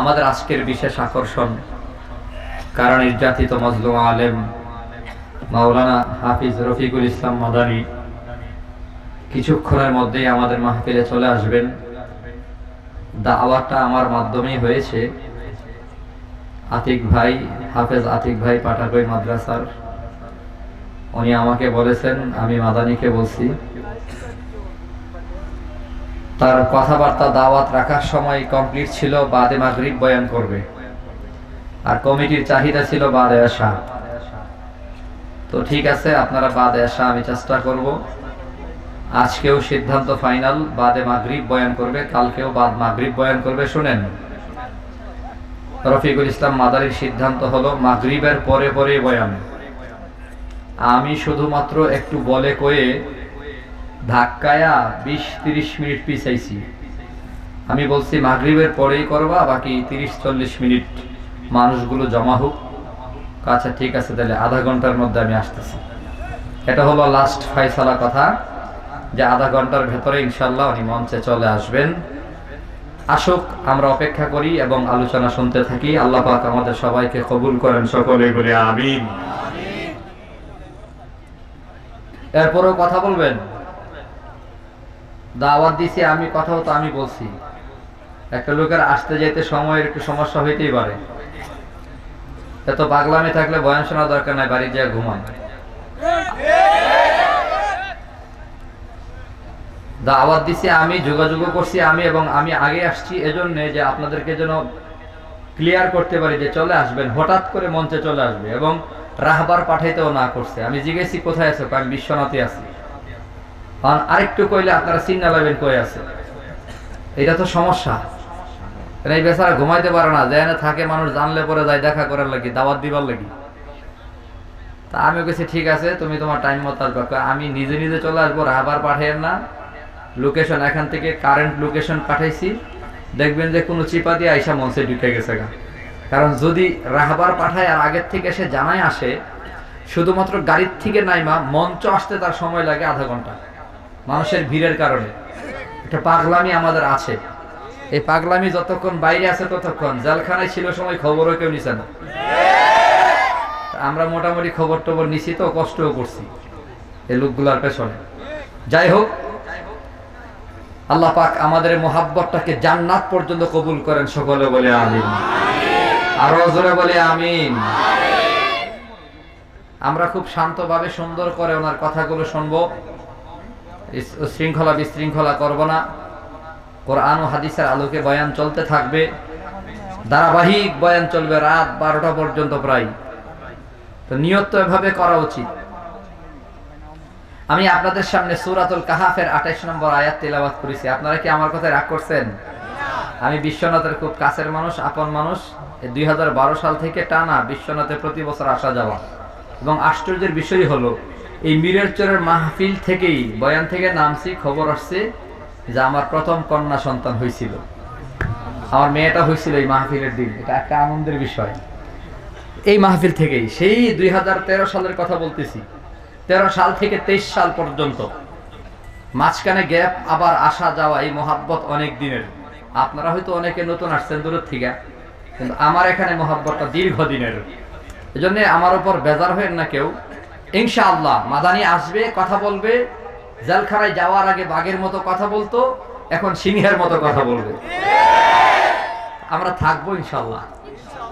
আমাদের আজকের বিশেষ আকর্ষণ কারণ নির্যাতিত মজলুম আলেম মাওলানা হাফিজ রফিকুল ইসলাম মাদানী কিছুক্ষণের মধ্যেই আমাদের মাহফিলে চলে আসবেন। দাওয়াতটা আমার মাধ্যমেই হয়েছে। আতিক ভাই, হাফেজ আতিক ভাই পাটাকই মাদ্রাসার। উনি আমাকে বলেছেন, আমি মাদানিকে বলছি তার কথাবার্তা দাওয়াত রাখার সময় কমপ্লিট ছিল বাদে মাগরিব বয়ান করবে। আর কমিটির চাহিদা ছিল বাদে আসা তো ঠিক আছে, আপনারা বাদে আসা আমি চেষ্টা করব। আজকেও সিদ্ধান্ত ফাইনাল বাদে মাগরিব বয়ান করবে, কালকেও বাদ মাগরিব বয়ান করবে, শুনেন। রফিকুল ইসলাম মাদারির সিদ্ধান্ত হলো মাগরিবের পরে পরে বয়ান। আমি শুধুমাত্র একটু বলে কয়ে ধাক্কায়া বিশ তিরিশ মিনিট পিছাইছি। আমি বলছি মাগরিবের পরেই করবা বাকি তিরিশ চল্লিশ মিনিট মানুষগুলো জমা হোক। আচ্ছা ঠিক আছে তাহলে আধা ঘণ্টার মধ্যে আমি আসতেছি। এটা হলো লাস্ট ফাইসালা কথা যে আধা ঘণ্টার ভেতরে ইনশাল্লাহ উনি মঞ্চে চলে আসবেন। আসুক আমরা অপেক্ষা করি এবং আলোচনা শুনতে থাকি। আল্লাহ পাক আমাদের সবাইকে কবুল করেন। সকলে বলে আমিন। এরপরেও কথা বলবেন? দাওয়াত দিছি, আমি কথাও তো আমি বলছি। একটা লোকের আসতে যেতে সময়ের একটু সমস্যা হইতেই পারে। এত পাগলামি থাকলে বয়ান শোনা দরকার নাই বাড়ি যা ঘুমান। দাওয়াত দিছি, আমি যোগাযোগ করছি, আমি এবং আমি আগে আসছি এজন্য যে আপনাদেরকে যেন ক্লিয়ার করতে পারি যে চলে আসবেন, হঠাৎ করে মঞ্চে চলে আসবে এবং রাহবার পাঠাইতেও না করছে। আমি জিজ্ঞেসি কোথায় আছো? আমি বিশ্বনাথে আছি। আর আরেকটু কইলে আপনারা চিন্তা লাগবেন কই আছে? এটা তো সমস্যা। এই বেচারা ঘুমাইতে পারে না যে থাকে মানুষ জানলে পরে যায়, দেখা করার লাগি, দাওয়াত দিবার লাগি। তা আমি কেছি ঠিক আছে, তুমি তোমার টাইম মতো আসবে আমি নিজে নিজে চলে আসব রাহবার পাঠাইয়েন না। লোকেশন এখান থেকে কারেন্ট লোকেশন পাঠাইছি। দেখবেন যে কোনো চিপা দিয়ে আইসা মঞ্চে ঢুকে গেছে গা। কারণ যদি রাহবার পাঠায় আর আগের থেকে সে জানাই আসে, শুধুমাত্র গাড়ির থেকে নাইমা মঞ্চ আসতে তার সময় লাগে আধা ঘণ্টা। মানুষের ভিড়ের কারণে। একটা পাগলামি আমাদের আছে। এই পাগলামি যতক্ষণ বাইরে আছে ততক্ষণ। জেলখানায় ছিল সময় খবরও কেউ নিছে না। আমরা মোটামুটি খবর টবর নিছি তো, কষ্টও করছি এই লোকগুলার পেছনে। যাই হোক, আল্লাহ পাক আমাদের মোহাব্বতটাকে জান্নাত পর্যন্ত কবুল করেন সকলে বলে আমিন। আরও জোরে বলে আমিন। আমরা খুব শান্তভাবে সুন্দর করে ওনার কথাগুলো শুনব। শৃঙ্খলা বিশৃঙ্খলা করব না। কোরআন ও হাদিসের আলোকে বয়ান চলতে থাকবে। ধারাবাহিক বয়ান চলবে রাত বারোটা পর্যন্ত প্রায়। তো নিয়ত তো এভাবে করা উচিত। আমি আপনাদের সামনে সুরাতুল কাহাফের আঠাইশ নম্বর আয়াত তেলাবাদ করেছি। আপনারা কি আমার কথায় রাগ করছেন? আমি বিশ্বনাথের খুব কাছের মানুষ, আপন মানুষ। দুই হাজার বারো সাল থেকে টানা বিশ্বনাথে প্রতি বছর আসা যাওয়া। এবং আশ্চর্যের বিষয় হলো এই মীরের মাহফিল থেকেই বয়ান থেকে নামছি, খবর আসছে যে আমার প্রথম কন্যা সন্তান হয়েছিল। আমার মেয়েটা হয়েছিল এই মাহফিলের দিন। এটা একটা আনন্দের বিষয়। এই মাহফিল থেকেই, সেই দুই হাজার তেরো সালের কথা বলতেছি। তেরো সাল থেকে তেইশ সাল পর্যন্ত মাঝখানে গ্যাপ, আবার আসা যাওয়া, এই মহাব্বত অনেক দিনের। আপনারা হয়তো অনেকে নতুন আসছেন দূরের থেকে, কিন্তু আমার এখানে মহাব্বতটা দীর্ঘদিনের। এজন্য আমার উপর বেজার হয়েন না কেউ। ইনশাআল্লাহ, মাদানি আসবে, কথা বলবে। জেলখানায় যাওয়ার আগে বাঘের মতো কথা বলতো, এখন সিংহের মতো কথা বলবে। আমরা থাকব ইনশাআল্লাহ।